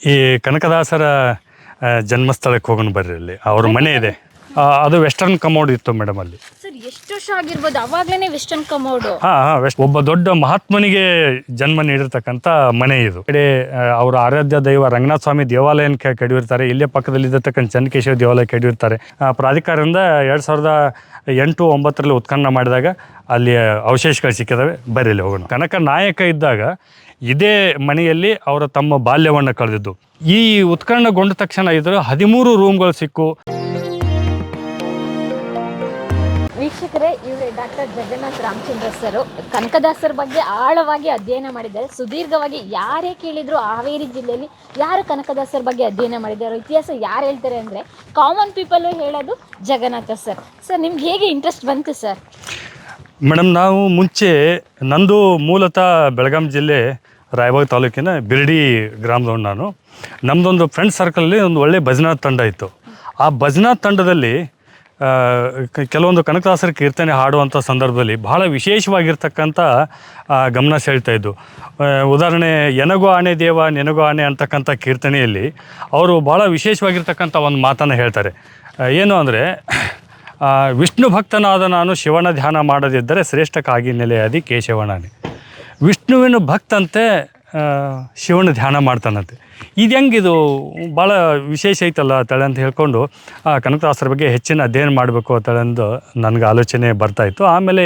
ಈ ಕನಕದಾಸರ ಜನ್ಮಸ್ಥಳಕ್ಕೆ ಹೋಗೋಣ ಬರ್ರಿ ಅಲ್ಲಿ. ಅವ್ರ ಮನೆ ಇದೆ. ಆ, ಅದು ವೆಸ್ಟರ್ನ್ ಕಮೋಡ್ ಇತ್ತು ಮೇಡಮ್ ಅಲ್ಲಿ. ಸರ್ ಎಷ್ಟು ವರ್ಷ ಆಗಿರ್ಬೋದು? ಅವಾಗ್ಲೇನೆ ವೆಸ್ಟರ್ನ್ ಕಮೋಡು ಹಾ ಹಾ ವೆಸ್ಟ್ ಒಬ್ಬ ದೊಡ್ಡ ಮಹಾತ್ಮನಿಗೆ ಜನ್ಮ ನೀಡಿರ್ತಕ್ಕಂಥ ಮನೆ ಇದು. ಕಡೆ ಆ, ಅವರ ಆರಾಧ್ಯ ದೈವ ರಂಗನಾಥ ಸ್ವಾಮಿ ದೇವಾಲಯನ ಕೆ- ಕೆಡವಿರ್ತಾರೆ ಇಲ್ಲೇ ಪಕ್ಕದಲ್ಲಿ ಇದ್ದಕ್ಕಂಥ ಚನ್ನಕೇಶವ ದೇವಾಲಯ ಕೆಡವಿರ್ತಾರೆ ಆ, ಪ್ರಾಧಿಕಾರದಿಂದ ಎರಡು ಸಾವಿರದ ಎಂಟು ಒಂಬತ್ತರಲ್ಲಿ ಉತ್ಖನನ ಮಾಡಿದಾಗ ಅಲ್ಲಿ ಅವಶೇಷಗಳು ಸಿಕ್ಕಿದಾವೆ, ಬರೀಲಿ ಹೋಗೋಣ. ಕನಕ ನಾಯಕ ಇದ್ದಾಗ ಇದೇ ಮನೆಯಲ್ಲಿ ಅವರ ತಮ್ಮ ಬಾಲ್ಯವನ್ನು ಕಳೆದಿದ್ದು. ಈ ಉತ್ಕರ್ಣಗೊಂಡ ತಕ್ಷಣ ಇದ್ರು ಹದಿಮೂರು ರೂಮ್ಗಳು ಸಿಕ್ಕು. ವೀಕ್ಷಕರೇ ಇವರೇ ಡಾಕ್ಟರ್ ಜಗನ್ನಾಥ್ ರಾಮಚಂದ್ರ ಸರ್ ಕನಕದಾಸರ ಬಗ್ಗೆ ಆಳವಾಗಿ ಅಧ್ಯಯನ ಮಾಡಿದ್ದಾರೆ. ಸುದೀರ್ಘವಾಗಿ ಯಾರೇ ಕೇಳಿದ್ರು ಹಾವೇರಿ ಜಿಲ್ಲೆಯಲ್ಲಿ ಯಾರು ಕನಕದಾಸರ ಬಗ್ಗೆ ಅಧ್ಯಯನ ಮಾಡಿದ್ದಾರೆ? ಇತಿಹಾಸ ಯಾರು ಹೇಳ್ತಾರೆ ಅಂದರೆ ಕಾಮನ್ ಪೀಪಲ್ ಹೇಳೋದು ಜಗನ್ನಾಥ ಸರ್. ಸರ್, ನಿಮ್ಗೆ ಹೇಗೆ ಇಂಟ್ರೆಸ್ಟ್ ಬಂತು ಸರ್? ಮೇಡಮ್, ನಾವು ಮುಂಚೆ ನಂದು ಮೂಲತಃ ಬೆಳಗಾಂ ಜಿಲ್ಲೆ ರಾಯಬಾಗ್ ತಾಲೂಕಿನ ಬಿರ್ಡಿ ಗ್ರಾಮದವನು ನಾನು. ನಮ್ಮದೊಂದು ಫ್ರೆಂಡ್ ಸರ್ಕಲಲ್ಲಿ ಒಂದು ಒಳ್ಳೆ ಭಜನಾ ತಂಡ ಇತ್ತು. ಆ ಭಜನಾ ತಂಡದಲ್ಲಿ ಕೆಲವೊಂದು ಕನಕದಾಸರ ಕೀರ್ತನೆ ಹಾಡುವಂಥ ಸಂದರ್ಭದಲ್ಲಿ ಬಹಳ ವಿಶೇಷವಾಗಿರ್ತಕ್ಕಂಥ ಗಮನ ಸೆಳ್ತಾ ಇದ್ದು. ಉದಾಹರಣೆ, ಎನಗೋ ಆನೆ ದೇವ, ನೆನಗು ಆನೆ ಅಂತಕ್ಕಂಥ ಕೀರ್ತನೆಯಲ್ಲಿ ಅವರು ಭಾಳ ವಿಶೇಷವಾಗಿರ್ತಕ್ಕಂಥ ಒಂದು ಮಾತನ್ನು ಹೇಳ್ತಾರೆ. ಏನು ಅಂದರೆ ವಿಷ್ಣು ಭಕ್ತನಾದ ನಾನು ಶಿವನ ಧ್ಯಾನ ಮಾಡದಿದ್ದರೆ ಶ್ರೇಷ್ಠಕ್ಕಾಗಿ ನೆಲೆಯಾದಿ ಕೇಶವನಾನೆ ವಿಷ್ಣುವಿನ ಭಕ್ತಂತೆ ಶಿವನ ಧ್ಯಾನ ಮಾಡ್ತಾನಂತೆ. ಇದು ಹೆಂಗಿದು ಭಾಳ ವಿಶೇಷ ಐತಲ್ಲ ತಳೆ ಅಂತ ಹೇಳ್ಕೊಂಡು ಆ ಕನಕದಾಸರ ಬಗ್ಗೆ ಹೆಚ್ಚಿನ ಅಧ್ಯಯನ ಮಾಡಬೇಕು ಅಂತೇಳಂದು ನನಗೆ ಆಲೋಚನೆ ಬರ್ತಾ ಇತ್ತು. ಆಮೇಲೆ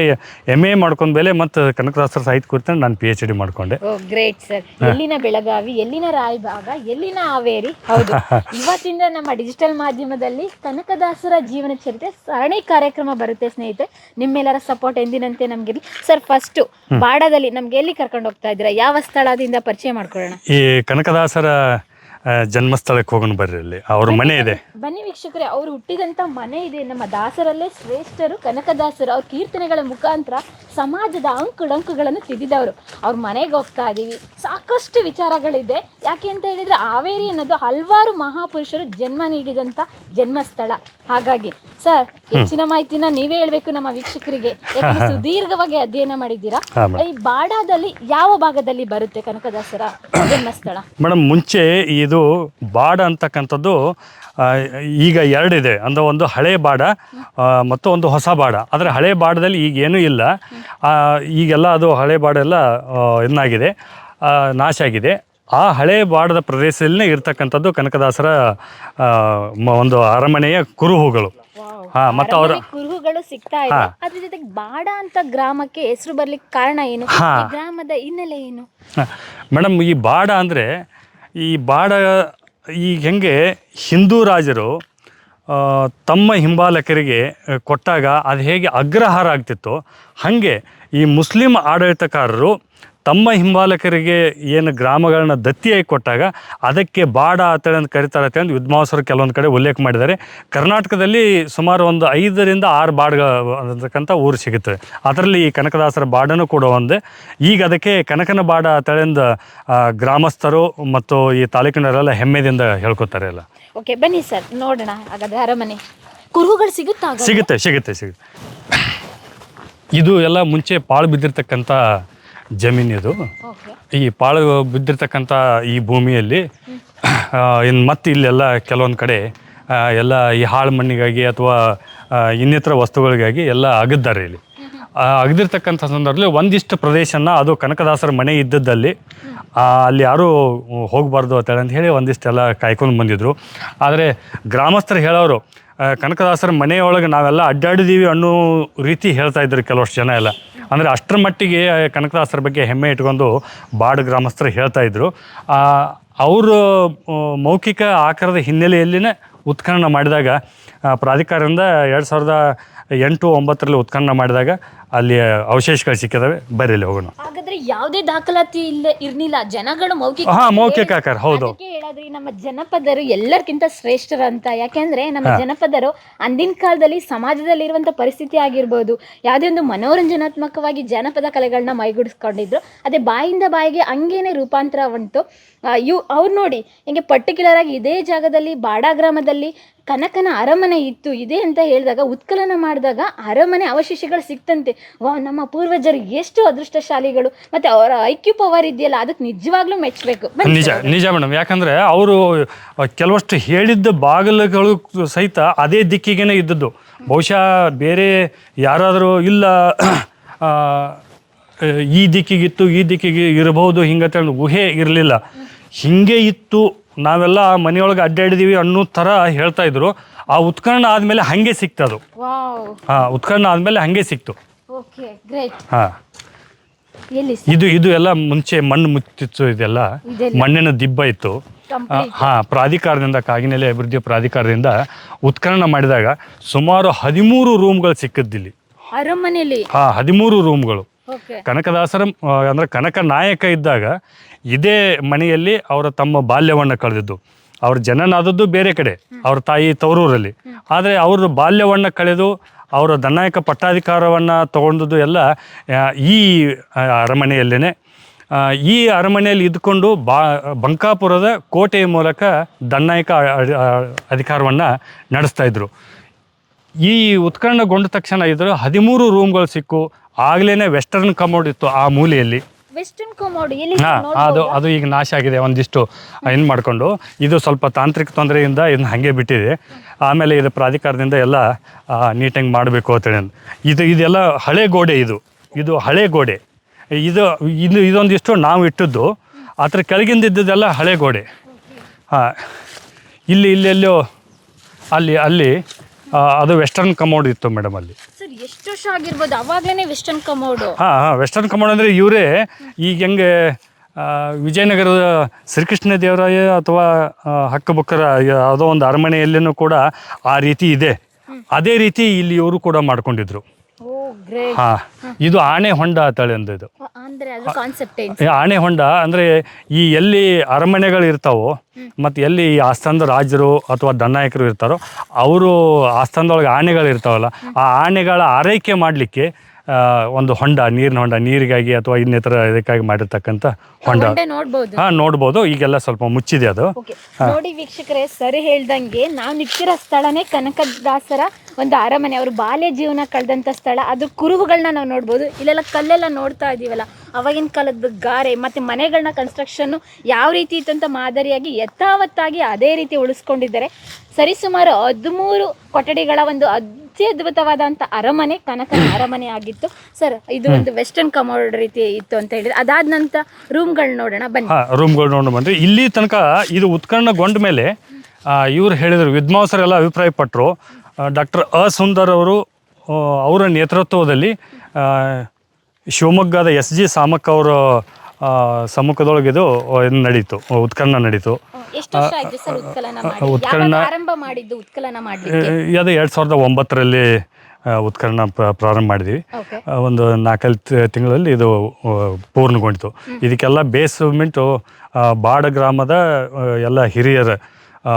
ಎಂ ಎ ಮಾಡ್ಕೊಂಡ್ಮೇಲೆ ಮತ್ತು ಕನಕದಾಸರ ಸಾಹಿತ್ಯ ಕುರಿತು ನಾನು ಪಿ ಎಚ್ ಡಿ ಮಾಡಿಕೊಂಡೆ. ಗ್ರೇಟ್ ಸರ್ ಎಲ್ಲಿನ ಬೆಳಗಾವಿ ಎಲ್ಲಿನ ರಾಯಭಾಗ ಎಲ್ಲಿನ ಹಾವೇರಿ? ಹೌದು. ಇವತ್ತಿಂದ ನಮ್ಮ ಡಿಜಿಟಲ್ ಮಾಧ್ಯಮದಲ್ಲಿ ಕನಕದಾಸರ ಜೀವನ ಚರಿತ್ರೆ ಸರಣಿ ಕಾರ್ಯಕ್ರಮ ಬರುತ್ತೆ ಸ್ನೇಹಿತರೆ. ನಿಮ್ಮೆಲ್ಲರ ಸಪೋರ್ಟ್ ಎಂದಿನಂತೆ ನಮಗಿರಲಿ ಸರ್ ಫಸ್ಟು ಬಾಡದಲ್ಲಿ ನಮ್ಗೆ ಎಲ್ಲಿ ಕರ್ಕೊಂಡು ಹೋಗ್ತಾ ಇದ್ದೀರಾ? ಯಾವ ಸ್ಥಳದಿಂದ ಪರಿಚಯ ಮಾಡ್ಕೊಳ್ಳೋಣ. ಈ ಕನಕದಾಸರ ಜನ್ಮಸ್ಥಳಕ್ಕೆ ಹೋಗೋಣ ಬರ್ರಿ ಅಲ್ಲಿ. ಅವ್ರ ಮನೆ ಇದೆ. ಬನ್ನಿ ವೀಕ್ಷಕರೇ ಅವ್ರು ಹುಟ್ಟಿದಂತ ಮನೆ ಇದೆ. ನಮ್ಮ ದಾಸರಲ್ಲೇ ಶ್ರೇಷ್ಠರು ಕನಕದಾಸರು. ಅವ್ರ ಕೀರ್ತನೆಗಳ ಮುಖಾಂತರ ಸಮಾಜದ ಅಂಕುಡಂಕುಗಳನ್ನು ತಿದ್ದಿದವರು ಅವ್ರ ಮನೆಗೆ ಹೋಗ್ತಾ ಇದೀವಿ. ಸಾಕಷ್ಟು ವಿಚಾರಗಳಿದೆ. ಯಾಕೆ ಅಂತ ಹೇಳಿದ್ರೆ ಹಾವೇರಿ ಅನ್ನೋದು ಹಲವಾರು ಮಹಾಪುರುಷರು ಜನ್ಮ ನೀಡಿದಂತ ಜನ್ಮಸ್ಥಳ. ಹಾಗಾಗಿ ಸರ್ ಹೆಚ್ಚಿನ ಮಾಹಿತಿನ ನೀವೇ ಹೇಳ್ಬೇಕು ನಮ್ಮ ವೀಕ್ಷಕರಿಗೆ. ಯಾಕಂದ್ರೆ ಸುದೀರ್ಘವಾಗಿ ಅಧ್ಯಯನ ಮಾಡಿದ್ದೀರಾ? ಈ ಬಾಡಾದಲ್ಲಿ ಯಾವ ಭಾಗದಲ್ಲಿ ಬರುತ್ತೆ ಕನಕದಾಸರ ಜನ್ಮಸ್ಥಳ? ಮೇಡಮ್ ಮುಂಚೆ ಇದು ಬಾಡ ಅಂತಕ್ಕಂಥದ್ದು ಈಗ ಎರಡಿದೆ. ಅಂದರೆ ಒಂದು ಹಳೆ ಬಾಡ ಮತ್ತು ಒಂದು ಹೊಸ ಬಾಡ. ಆದರೆ ಹಳೆ ಬಾಡದಲ್ಲಿ ಈಗ ಏನೂ ಇಲ್ಲ. ಆ, ಈಗೆಲ್ಲ ಅದು ಹಳೆ ಬಾಡೆಲ್ಲ ಇನ್ನಾಗಿದೆ ನಾಶ ಆಗಿದೆ. ಆ ಹಳೆ ಬಾಡದ ಪ್ರದೇಶದಲ್ಲೇ ಇರ್ತಕ್ಕಂಥದ್ದು ಕನಕದಾಸರ ಮ- ಒಂದು ಅರಮನೆಯ ಕುರುಹುಗಳು. ಹಾ ಮತ್ತು ಅವರ ಕುರುಹುಗಳು ಸಿಗ್ತಾ ಇದೆ. ಅದ್ರ ಜೊತೆಗೆ ಬಾಡ ಅಂತ ಗ್ರಾಮಕ್ಕೆ ಹೆಸರು ಬರ್ಲಿಕ್ಕೆ ಕಾರಣ ಏನು? ಹಾ. ಈ ಗ್ರಾಮದ ಹಿನ್ನೆಲೆ ಏನು? ಮೇಡಮ್ ಈ ಬಾಡ ಅಂದರೆ ಈ ಬಾಡ ಈ ಹೆಂಗೆ ಹಿಂದೂ ರಾಜರು ಆ, ತಮ್ಮ ಹಿಂಬಾಲಕರಿಗೆ ಆ, ಕೊಟ್ಟಾಗ ಅದು ಹೇಗೆ ಅಗ್ರಹಾರ ಆಗ್ತಿತ್ತು ಹಾಗೆ ಈ ಮುಸ್ಲಿಂ ಆಡಳಿತಕಾರರು ತಮ್ಮ ಹಿಂಬಾಲಕರಿಗೆ ಏನು ಗ್ರಾಮಗಳನ್ನ ದತ್ತಿಯಾಗಿ ಕೊಟ್ಟಾಗ ಅದಕ್ಕೆ ಬಾಡ ಆತಡೆ ಅಂತ ಕರೀತಾರೆ ಅಂತ ವಿದ್ವಾಂಸರು ಕೆಲವೊಂದು ಕಡೆ ಉಲ್ಲೇಖ ಮಾಡಿದ್ದಾರೆ. ಕರ್ನಾಟಕದಲ್ಲಿ ಸುಮಾರು ಒಂದು ಐದರಿಂದ ಆರು ಬಾಡ್ಗ ಅಂತಕ್ಕಂಥ ಊರು ಸಿಗುತ್ತೆ. ಅದರಲ್ಲಿ ಈ ಕನಕದಾಸರ ಬಾಡನೂ ಕೂಡ ಒಂದೇ. ಈಗ ಅದಕ್ಕೆ ಕನಕನ ಬಾಡ ಆತಡೆಯಿಂದ ಗ್ರಾಮಸ್ಥರು ಮತ್ತು ಈ ತಾಲೂಕಿನವರೆಲ್ಲ ಹೆಮ್ಮೆದಿಂದ ಹೇಳ್ಕೊತಾರೆ ಎಲ್ಲ. ಓಕೆ ಬನ್ನಿ ಸರ್ ನೋಡೋಣ ಹಾಗಾದ್ರೆ ಅರಮನೆ. ಕುರುಹುಗಳು ಸಿಗುತ್ತಾ ಸಿಗುತ್ತೆ ಸಿಗುತ್ತೆ ಸಿಗುತ್ತೆ. ಇದು ಎಲ್ಲ ಮುಂಚೆ ಪಾಳು ಬಿದ್ದಿರ್ತಕ್ಕಂಥ ಜಮೀನು ಇದು ಓಕೆ. ಈ ಪಾಳು ಬಿದ್ದಿರ್ತಕ್ಕಂಥ ಈ ಭೂಮಿಯಲ್ಲಿ ಇನ್ನು ಮತ್ತೆ ಇಲ್ಲೆಲ್ಲ ಕೆಲವೊಂದು ಕಡೆ ಎಲ್ಲ ಈ ಹಾಳು ಮಣ್ಣಿಗಾಗಿ ಅಥವಾ ಇನ್ನಿತರ ವಸ್ತುಗಳಿಗಾಗಿ ಎಲ್ಲ ಅಗದ್ದಾರೆ ಇಲ್ಲಿ. ಅಗದಿರ್ತಕ್ಕಂಥ ಸಂದರ್ಭದಲ್ಲಿ ಒಂದಿಷ್ಟು ಪ್ರದೇಶನ ಅದು ಕನಕದಾಸರ ಮನೆ ಇದ್ದದ್ದಲ್ಲಿ ಅಲ್ಲಿ ಯಾರೂ ಹೋಗಬಾರ್ದು ಅಂತೇಳಿ ಅಂತ ಹೇಳಿ ಒಂದಿಷ್ಟೆಲ್ಲ ಕಾಯ್ಕೊಂಡು ಬಂದಿದ್ರು. ಆದರೆ ಗ್ರಾಮಸ್ಥರು ಹೇಳೋರು ಕನಕದಾಸರ ಮನೆಯೊಳಗೆ ನಾವೆಲ್ಲ ಅಡ್ಡಾಡಿದೀವಿ ಅನ್ನೋ ರೀತಿ ಹೇಳ್ತಾ ಇದ್ರು ಕೆಲವಷ್ಟು ಜನ ಎಲ್ಲ. ಅಂದರೆ ಅಷ್ಟರ ಮಟ್ಟಿಗೆ ಕನಕದಾಸರ ಬಗ್ಗೆ ಹೆಮ್ಮೆ ಇಟ್ಕೊಂಡು ಬಾಡ ಗ್ರಾಮಸ್ಥರು ಹೇಳ್ತಾ ಇದ್ರು. ಅವರು ಮೌಖಿಕ ಆಕಾರದ ಹಿನ್ನೆಲೆಯಲ್ಲಿನೇ ಉತ್ಖನನ ಮಾಡಿದಾಗ ಪ್ರಾಧಿಕಾರದಿಂದ ಎರಡು ಸಾವಿರದ ಎಂಟು ಒಂಬತ್ತರಲ್ಲಿ ಉತ್ಖನನ ಮಾಡಿದಾಗ ಅಲ್ಲಿ ಅವಶೇಷಗಳು ಸಿಕ್ಕಿದಾವೆ. ಬರೀಲಿ ಹೋಗೋಣ. ಹಾಗಾದ್ರೆ ಯಾವುದೇ ದಾಖಲಾತಿ ಇಲ್ಲ ಇರಲಿಲ್ಲ. ಜನಗಳು ಮೌಖಿಕ ಹಾಂ ಮೌಖಿಕ ಆಕಾರ ಹೌದು. ಹೇಳೋದ್ರಿ ನಮ್ಮ ಜನಪದರು ಎಲ್ಲರಿಗಿಂತ ಶ್ರೇಷ್ಠರಂತ. ಯಾಕೆಂದ್ರೆ ನಮ್ಮ ಜನಪದರು ಅಂದಿನ ಕಾಲದಲ್ಲಿ ಸಮಾಜದಲ್ಲಿ ಇರುವಂತ ಪರಿಸ್ಥಿತಿ ಆಗಿರ್ಬೋದು ಯಾವುದೇ ಒಂದು ಮನೋರಂಜನಾತ್ಮಕವಾಗಿ ಜನಪದ ಕಲೆಗಳನ್ನ ಮೈಗೂಡಿಸ್ಕೊಂಡಿದ್ರು. ಅದೇ ಬಾಯಿಂದ ಬಾಯಿಗೆ ಹಂಗೇನೆ ರೂಪಾಂತರ ಉಂಟು. ಇವು ಇವ್ ಅವ್ರು ನೋಡಿ ಹಿಂಗೆ ಪರ್ಟಿಕ್ಯುಲರ್ ಆಗಿ ಇದೇ ಜಾಗದಲ್ಲಿ ಬಾಡ ಗ್ರಾಮದಲ್ಲಿ ಕನಕನ ಅರಮನೆ ಇತ್ತು ಇದೆ ಅಂತ ಹೇಳಿದಾಗ ಉತ್ಕಲನ ಮಾಡಿದಾಗ ಅರಮನೆ ಅವಶೇಷಗಳು ಸಿಕ್ತಂತೆ. ವಾ ನಮ್ಮ ಪೂರ್ವಜರು ಎಷ್ಟು ಅದೃಷ್ಟಶಾಲಿಗಳು. ಮತ್ತೆ ಅವರ ಐಕ್ಯೂ ಪವರ್ ಇದೆಯಲ್ಲ ಅದಕ್ಕೆ ನಿಜವಾಗ್ಲೂ ಮೆಚ್ಚಬೇಕು ನಿಜ ನಿಜ ಮೇಡಮ್ ಯಾಕಂದ್ರೆ ಅವರು ಕೆಲವಷ್ಟು ಹೇಳಿದ್ದ ಬಾಗಿಲುಗಳು ಸಹಿತ ಅದೇ ದಿಕ್ಕಿಗೆನೇ ಇದ್ದದ್ದು. ಬಹುಶಃ ಬೇರೆ ಯಾರಾದರೂ ಇಲ್ಲ ಈ ದಿಕ್ಕಿಗಿತ್ತು ಈ ದಿಕ್ಕಿಗೆ ಇರಬಹುದು ಹಿಂಗಂತೇಳಿ ಊಹೆ ಇರಲಿಲ್ಲ. ಹಿಂಗೆ ಇತ್ತು ನಾವೆಲ್ಲ ಮನೆಯೊಳಗೆ ಅಡ್ಡಾಡಿದೀವಿ ಅನ್ನೋ ಥರ ಹೇಳ್ತಾ ಇದ್ರು. ಆ ಉತ್ಕರ್ಣ ಆದಮೇಲೆ ಹಾಗೆ ಸಿಕ್ತು ಅದು. ಹಾಂ ಉತ್ಕರ್ಣ ಆದಮೇಲೆ ಹಾಗೆ ಸಿಕ್ತು. ಹಾಂ. ಇದು ಇದು ಎಲ್ಲ ಮುಂಚೆ ಮಣ್ಣು ಮುಚ್ಚಿತ್ತು ಇದೆಲ್ಲ. ಮಣ್ಣಿನ ದಿಬ್ಬ ಇತ್ತು. ಹಾ ಪ್ರಾಧಿಕಾರದಿಂದ ಕಾಗಿನೆಲೆ ಅಭಿವೃದ್ಧಿ ಪ್ರಾಧಿಕಾರದಿಂದ ಉತ್ಖನನ ಮಾಡಿದಾಗ ಸುಮಾರು ಹದಿಮೂರು ರೂಮ್ಗಳು ಸಿಕ್ಕಿದ್ದಿಲ್ಲಿ ಅರಮನೆಯಲ್ಲಿ ಹಾ ಹದಿಮೂರು ರೂಮ್ಗಳು. ಕನಕದಾಸರ ಅಂದ್ರೆ ಕನಕ ನಾಯಕ ಇದ್ದಾಗ ಇದೇ ಮನೆಯಲ್ಲಿ ಅವರ ತಮ್ಮ ಬಾಲ್ಯವನ್ನು ಕಳೆದಿದ್ದು. ಅವ್ರ ಜನನಾದದ್ದು ಬೇರೆ ಕಡೆ ಅವ್ರ ತಾಯಿ ತವರೂರಲ್ಲಿ. ಆದರೆ ಅವ್ರ ಬಾಲ್ಯವನ್ನು ಕಳೆದು ಅವರ ದನಾಯಕ ಪಟ್ಟಾಧಿಕಾರವನ್ನು ತಗೊಂಡದ್ದು ಎಲ್ಲ ಈ ಅರಮನೆಯಲ್ಲೇ ಈ ಅರಮನೆಯಲ್ಲಿ ಇದ್ದುಕೊಂಡು ಬಾ ಬಂಕಾಪುರದ ಕೋಟೆಯ ಮೂಲಕ ದಣ್ಣಾಯಕ ಅಧಿಕಾರವನ್ನು ನಡೆಸ್ತಾ ಇದ್ರು. ಈ ಉತ್ಕರ್ಣಗೊಂಡ ತಕ್ಷಣ ಇದ್ದರು ಹದಿಮೂರು ರೂಮ್ಗಳು ಸಿಕ್ಕು. ಆಗ್ಲೇನೆ ವೆಸ್ಟರ್ನ್ ಕಮೋಡ್ ಇತ್ತು ಆ ಮೂಲೆಯಲ್ಲಿ. ವೆಸ್ಟರ್ನ್ ಕಮೋಡ್ ಎಲ್ಲಿ ಹಾ ಅದು ಅದು ಈಗ ನಾಶ ಆಗಿದೆ ಒಂದಿಷ್ಟು ಏನು ಮಾಡಿಕೊಂಡು. ಇದು ಸ್ವಲ್ಪ ತಾಂತ್ರಿಕ ತೊಂದರೆಯಿಂದ ಇದನ್ನ ಹಾಗೆ ಬಿಟ್ಟಿದೆ. ಆಮೇಲೆ ಇದು ಪ್ರಾಧಿಕಾರದಿಂದ ಎಲ್ಲ ನೀಟಾಗಿ ಮಾಡಬೇಕು ಅಂತೇಳಿ. ಇದು ಇದೆಲ್ಲ ಹಳೆ ಗೋಡೆ ಇದು. ಇದು ಹಳೆ ಗೋಡೆ. ಇದು ಇದು ಇದೊಂದಿಷ್ಟು ನಾವು ಇಟ್ಟದ್ದು. ಅದ್ರ ಕೆಳಗಿಂದ ಇದ್ದದ್ದೆಲ್ಲ ಹಳೆ ಗೋಡೆ. ಹಾಂ. ಇಲ್ಲಿ ಇಲ್ಲೆಲ್ಲೋ ಅಲ್ಲಿ ಅಲ್ಲಿ ಅದು ವೆಸ್ಟರ್ನ್ ಕಮೋಡ್ ಇತ್ತು ಮೇಡಮ್ ಅಲ್ಲಿ. ಸರ್ ಎಷ್ಟು ವರ್ಷ ಆಗಿರ್ಬೋದು? ಅವಾಗಲೇ ವೆಸ್ಟರ್ನ್ ಕಮೋಡ್ ಹಾಂ ಹಾಂ ವೆಸ್ಟರ್ನ್ ಕಮೋಡ್ ಅಂದರೆ ಇವರೇ ಈಗ ಹೆಂಗೆ ವಿಜಯನಗರದ ಶ್ರೀಕೃಷ್ಣ ದೇವರಾಯ ಅಥವಾ ಹಕ್ಕಬುಕ್ಕರ ಯಾವುದೋ ಒಂದು ಅರಮನೆಯಲ್ಲಿನೂ ಕೂಡ ಆ ರೀತಿ ಇದೆ. ಅದೇ ರೀತಿ ಇಲ್ಲಿ ಇವರು ಕೂಡ ಮಾಡ್ಕೊಂಡಿದ್ರು. ಹಾಂ ಇದು ಆಣೆ ಹೊಂಡ ತಳಿ ಅಂದು ಇದು. ಅಂದ್ರೆ ಅದ್ರ ಕಾನ್ಸೆಪ್ಟ್ ಏನು? ಈ ಆಣೆ ಹೊಂಡ ಅಂದ್ರೆ ಈ ಎಲ್ಲಿ ಅರಮನೆಗಳು ಇರ್ತಾವೋ ಮತ್ತೆ ಎಲ್ಲಿ ಈ ಆಸ್ಥಾನದ ರಾಜರು ಅಥವಾ ದಂಡನಾಯಕರು ಇರ್ತಾರೋ ಅವರು ಆಸ್ಥಾನದೊಳಗೆ ಆನೆಗಳು ಇರ್ತಾವಲ್ಲ ಆ ಆನೆಗಳ ಆರೈಕೆ ಮಾಡಲಿಕ್ಕೆ ಒಂದು ಹೊಂಡ ನೀರಿನ ಹೊಂಡ ನೀರಿಗಾಗಿ ಅಥವಾ ಇನ್ನಿತರ ಇದಕ್ಕಾಗಿ ಮಾಡಿರ್ತಕ್ಕಂಥ ಹೊಂಡ. ಹೊಂಡೆ ನೋಡ್ಬೋದು. ಹಾ ನೋಡ್ಬೋದು. ಈಗೆಲ್ಲ ಸ್ವಲ್ಪ ಮುಚ್ಚಿದೆ ಅದು. ಓಕೆ. ನೋಡಿ ವೀಕ್ಷಕರೇ ಸರಿ ಹೇಳ್ದಂಗೆ ನಾವು ನಿಂತಿರೋ ಸ್ಥಳನೇ ಕನಕದಾಸರ ಒಂದು ಅರಮನೆ. ಅವರು ಬಾಲ್ಯ ಜೀವನ ಕಳೆದಂಥ ಸ್ಥಳ. ಅದು ಕುರುಹುಗಳನ್ನ ನಾವು ನೋಡ್ಬೋದು. ಇಲ್ಲೆಲ್ಲ ಕಲ್ಲೆಲ್ಲ ನೋಡ್ತಾ ಇದೀವಲ್ಲ. ಅವಾಗಿನ ಕಾಲದ ಗಾರೆ ಮತ್ತು ಮನೆಗಳನ್ನ ಕನ್ಸ್ಟ್ರಕ್ಷನ್ನು ಯಾವ ರೀತಿ ಇತ್ತಂತ ಅಂತ ಮಾದರಿಯಾಗಿ ಯಥಾವತ್ತಾಗಿ ಅದೇ ರೀತಿ ಉಳಿಸ್ಕೊಂಡಿದ್ದಾರೆ. ಸರಿಸುಮಾರು ಹದಿಮೂರು ಕೊಠಡಿಗಳ ಒಂದು ಅತ್ಯದ್ಭುತವಾದಂಥ ಅರಮನೆ ಕನಕನ ಅರಮನೆ ಆಗಿತ್ತು. ಸರ್ ಇದು ಒಂದು ವೆಸ್ಟರ್ನ್ ಕಮೋಡ್ ರೀತಿ ಇತ್ತು ಅಂತ ಹೇಳಿದ್ರೆ ಅದಾದ ನಂತರ ರೂಮ್ಗಳು ನೋಡೋಣ ಬನ್ನಿ. ರೂಮ್ಗಳು ನೋಡೋಣ ಬನ್ನಿ. ಇಲ್ಲಿ ತನಕ ಇದು ಉತ್ಕರ್ಣಗೊಂಡ ಮೇಲೆ ಇವ್ರು ಹೇಳಿದರು ವಿದ್ವಾಂಸರೆಲ್ಲ ಅಭಿಪ್ರಾಯಪಟ್ಟರು ಡಾಕ್ಟರ್ ಅ ಸುಂದರ್ ಅವರು ಅವರ ನೇತೃತ್ವದಲ್ಲಿ ಶಿವಮೊಗ್ಗದ ಎಸ್ ಜಿ ಸಾಮಕ್ಕ ಅವರ ಆ, ಸಮ್ಮುಖದೊಳಗೆ ಇದು ಇದು ನಡೀತು ಉತ್ಕರ್ಣ ನಡೀತು. ಎಷ್ಟು ವರ್ಷ ಆಯ್ತು ಸರ್ ಉತ್ಕಲನ ಮಾಡಿ ಉತ್ಕಲನ- ಯಾವಾಗ ಆರಂಭ ಮಾಡಿದ್ದು ಉತ್ಕಲನ ಮಾಡ್ಲಿಕ್ಕೆ? ಅದು ಎರಡು ಸಾವಿರದ ಒಂಬತ್ತರಲ್ಲಿ ಉತ್ಕಲನ ಉತ್ಕರ್ಣ ಪ್ರ- ಪ್ರಾರಂಭ ಮಾಡಿದ್ವಿ. ಓಕೆ. ಆ, ಒಂದು ನಾಲ್ಕೈದು ತಿ- ತಿಂಗಳಲ್ಲಿ ಇದು ಆ, ಪೂರ್ಣಗೊಂಡಿತು. ಇದಕ್ಕೆಲ್ಲ ಬೇಸ್ಮೆಂಟು ಬಾಡ ಗ್ರಾಮದ ಆ, ಎಲ್ಲ ಹಿರಿಯರ ಆ,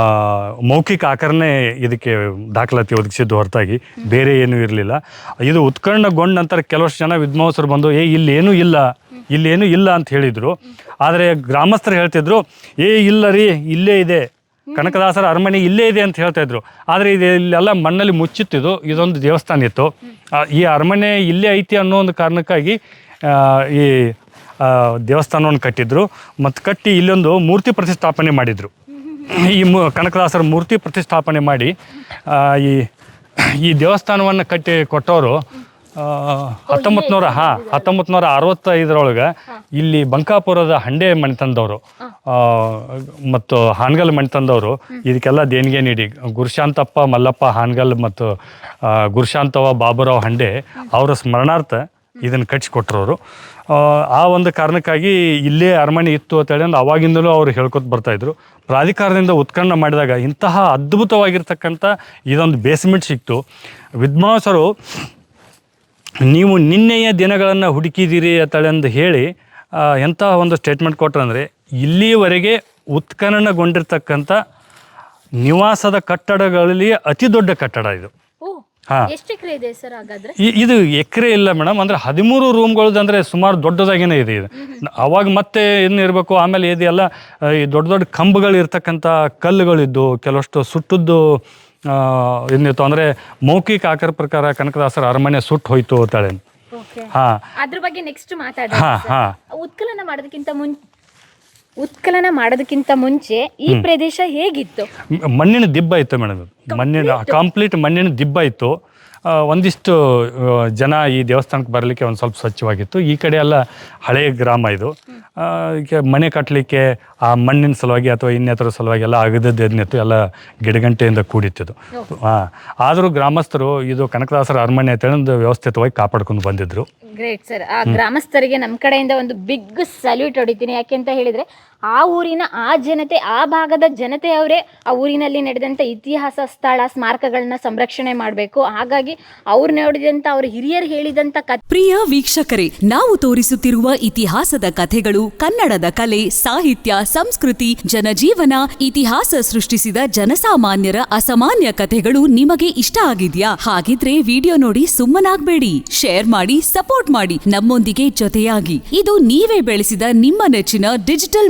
ಮೌಖಿಕ ಆಕರಣೆ ಇದಕ್ಕೆ ದಾಖಲಾತಿ ಒದಗಿಸಿದ್ದು ಹೊರತಾಗಿ. ಬೇರೆ ಏನೂ ಇರಲಿಲ್ಲ. ಇದು ಉತ್ಕರ್ಣಗೊಂಡ ನಂತರ ಕೆಲವಷ್ಟು ಜನ ವಿದ್ವಾಂಸರು ಬಂದು ಏ ಇಲ್ಲಿ ಏನೂ ಇಲ್ಲ. ಇಲ್ಲೇನೂ ಇಲ್ಲ ಅಂತ ಹೇಳಿದರು. ಆದರೆ ಗ್ರಾಮಸ್ಥರು ಹೇಳ್ತಿದ್ರು, ಏ, ಇಲ್ಲ ರೀ, ಇಲ್ಲೇ ಇದೆ. ಕನಕದಾಸರ ಅರಮನೆ ಇಲ್ಲೇ ಇದೆ ಅಂತ ಹೇಳ್ತಾ ಇದ್ರು. ಆದರೆ ಇದು ಇಲ್ಲೆಲ್ಲ ಮಣ್ಣಲ್ಲಿ ಮುಚ್ಚುತ್ತಿದ್ದು, ಇದೊಂದು ದೇವಸ್ಥಾನ ಇತ್ತು. ಈ ಅರಮನೆ ಇಲ್ಲೇ ಐತಿ ಅನ್ನೋ ಒಂದು ಕಾರಣಕ್ಕಾಗಿ ಈ ದೇವಸ್ಥಾನವನ್ನು ಕಟ್ಟಿದ್ರು. ಮತ್ತು ಕಟ್ಟಿ ಇಲ್ಲೊಂದು ಮೂರ್ತಿ ಪ್ರತಿಷ್ಠಾಪನೆ ಮಾಡಿದರು. ಈ ಮು, ಕನಕದಾಸರ ಮೂರ್ತಿ ಪ್ರತಿಷ್ಠಾಪನೆ ಮಾಡಿ ಈ ಈ ದೇವಸ್ಥಾನವನ್ನು ಕಟ್ಟಿ ಕೊಟ್ಟವರು ಹತ್ತೊಂಬತ್ತು ನೂರ ಹಾ ಹತ್ತೊಂಬತ್ತು ನೂರ ಅರವತ್ತೈದರೊಳಗೆ ಇಲ್ಲಿ ಬಂಕಾಪುರದ ಹಂಡೆ ಮನೆತಂದವರು ಮತ್ತು ಹಾನ್ಗಲ್ ಮನೆತಂದವರು ಇದಕ್ಕೆಲ್ಲ ದೇಣಿಗೆ ನೀಡಿ. ಗುರುಶಾಂತಪ್ಪ ಮಲ್ಲಪ್ಪ ಹಾನ್ಗಲ್ ಮತ್ತು ಗುರುಶಾಂತವ್ವ ಗುರುಶಾಂತವ ಬಾಬುರಾವ್ ಹಂಡೆ ಅವರ ಸ್ಮರಣಾರ್ಥ ಇದನ್ನು ಕಟ್ಟಿಸ್ಕೊಟ್ರು ಅವರು ಆ ಒಂದು ಕಾರಣಕ್ಕಾಗಿ ಇಲ್ಲೇ ಅರಮನೆ ಇತ್ತು ಅಂತೇಳಿ ಅಂದ್ರೆ ಅವಾಗಿಂದಲೂ ಅವ್ರು ಹೇಳ್ಕೊತ ಬರ್ತಾಯಿದ್ರು ಪ್ರಾಧಿಕಾರದಿಂದ ಉತ್ಖನ್ನ ಮಾಡಿದಾಗ ಇಂತಹ ಅದ್ಭುತವಾಗಿರ್ತಕ್ಕಂಥ ಇದೊಂದು ಬೇಸ್ಮೆಂಟ್ ಸಿಕ್ತು. ವಿದ್ವಾಂಸರು ನೀವು ನಿನ್ನೆಯ ದಿನಗಳನ್ನು ಹುಡುಕಿದ್ದೀರಿ ಅಂತೇಳಿ ಹೇಳಿ ಎಂಥ ಒಂದು ಸ್ಟೇಟ್ಮೆಂಟ್ ಕೊಟ್ರಂದರೆ ಇಲ್ಲಿಯವರೆಗೆ ಉತ್ಖನನಗೊಂಡಿರ್ತಕ್ಕಂಥ ನಿವಾಸದ ಕಟ್ಟಡಗಳಲ್ಲಿ ಅತಿ ದೊಡ್ಡ ಕಟ್ಟಡ ಇದು. ಹಾಂ. ಇದೆ ಸರ್ ಹಾಗಾದ್ರೆ? ಇದು ಎಕರೆ ಇಲ್ಲ ಮೇಡಮ್ ಅಂದ್ರೆ ಹದಿಮೂರು ರೂಮ್ಗಳದ್ದು ಅಂದರೆ ಸುಮಾರು ದೊಡ್ಡದಾಗೇನೆ ಇದೆ ಇದು. ಅವಾಗ ಮತ್ತೆ ಏನು ಇರಬೇಕು ಆಮೇಲೆ ಇದೆಲ್ಲ ಈ ದೊಡ್ಡ ದೊಡ್ಡ ಕಂಬಗಳು ಇರ್ತಕ್ಕಂಥ ಕಲ್ಲುಗಳಿದ್ದು ಕೆಲವಷ್ಟು ಸುಟ್ಟದ್ದು ಏನಿತ್ತು ಅಂದರೆ ಮೌಖಿಕ ಆಕಾರ ಪ್ರಕಾರ ಕನಕದಾಸರ ಅರಮನೆ ಸುಟ್ಟು ಹೋಯ್ತು ಅಂತಾಳೆ. ಹಾ. ಅದ್ರ ಬಗ್ಗೆ ನೆಕ್ಸ್ಟ್ ಮಾತಾಡ. ಹಾಂ ಹಾಂ. ಉತ್ಕಲನ ಮಾಡೋದಕ್ಕಿಂತ ಮುಂಚೆ ಉತ್ಕಲನ ಮಾಡೋದಕ್ಕಿಂತ ಮುಂಚೆ ಈ ಪ್ರದೇಶ ಹೇಗಿತ್ತು? ಮಣ್ಣಿನ ದಿಬ್ಬ ಇತ್ತು ಮೇಡಮ್. ಮಣ್ಣಿನ ಕಂಪ್ಲೀಟ್ ಮಣ್ಣಿನ ದಿಬ್ಬ ಇತ್ತು. ಒಂದಿಷ್ಟು ಜನ ಈ ದೇವಸ್ಥಾನಕ್ಕೆ ಬರಲಿಕ್ಕೆ ಒಂದು ಸ್ವಲ್ಪ ಸ್ವಚ್ಛವಾಗಿತ್ತು. ಈ ಕಡೆ ಎಲ್ಲ ಹಳೆಯ ಗ್ರಾಮ ಇದು. ಮನೆ ಕಟ್ಟಲಿಕ್ಕೆ ಆ ಮಣ್ಣಿನ ಸಲುವಾಗಿ ಅಥವಾ ಇನ್ನಿತರ ಸಲುವಾಗಿ ಎಲ್ಲ ಅಗದದ್ದು ಎಲ್ಲ ಗಿಡಗಂಟೆಯಿಂದ ಕೂಡಿತ್ತು ಹಾಂ ಆದರೂ ಗ್ರಾಮಸ್ಥರು ಇದು ಕನಕದಾಸರ ಅರಮನೆ ಅಂತೇಳಿ ವ್ಯವಸ್ಥಿತವಾಗಿ ಕಾಪಾಡ್ಕೊಂಡು ಬಂದಿದ್ರು. ಗ್ರೇಟ್ ಸರ್ ಆ ಗ್ರಾಮಸ್ಥರಿಗೆ ನಮ್ಮ ಕಡೆಯಿಂದ ಒಂದು ಬಿಗ್ ಸಲ್ಯೂಟ್ ಹೊಡಿತೀನಿ. ಯಾಕೆ ಅಂತ ಹೇಳಿದ್ರೆ ಆ ಊರಿನ ಆ ಜನತೆ, ಆ ಭಾಗದ ಜನತೆ ಅವರೇ ಆ ಊರಿನಲ್ಲಿ ನಡೆದಂಥ ಇತಿಹಾಸ, ಸ್ಥಳ, ಸ್ಮಾರಕಗಳನ್ನ ಸಂರಕ್ಷಣೆ ಮಾಡಬೇಕು. ಹಾಗಾಗಿ ಅವ್ರು ನೋಡಿದಂಥ ಅವ್ರ ಹಿರಿಯರು ಹೇಳಿದಂಥ ಕಥೆ ಪ್ರಿಯ ವೀಕ್ಷಕರೇ, ನಾವು ತೋರಿಸುತ್ತಿರುವ ಇತಿಹಾಸದ ಕಥೆಗಳು ಕನ್ನಡದ ಕಲೆ, ಸಾಹಿತ್ಯ, ಸಂಸ್ಕೃತಿ, ಜನಜೀವನ, ಇತಿಹಾಸ ಸೃಷ್ಟಿಸಿದ ಜನಸಾಮಾನ್ಯರ ಅಸಾಮಾನ್ಯ ಕಥೆಗಳು ನಿಮಗೆ ಇಷ್ಟ ಆಗಿದೆಯಾ? ಹಾಗಿದ್ರೆ ವಿಡಿಯೋ ನೋಡಿ ಸುಮ್ಮನಾಗ್ಬೇಡಿ. ಶೇರ್ ಮಾಡಿ, ಸಪೋರ್ಟ್ ಮಾಡಿ. ನಮ್ಮೊಂದಿಗೆ ಜೊತೆಯಾಗಿ. ಇದು ನೀವೇ ಬೆಳೆಸಿದ ನಿಮ್ಮ ನೆಚ್ಚಿನ ಡಿಜಿಟಲ್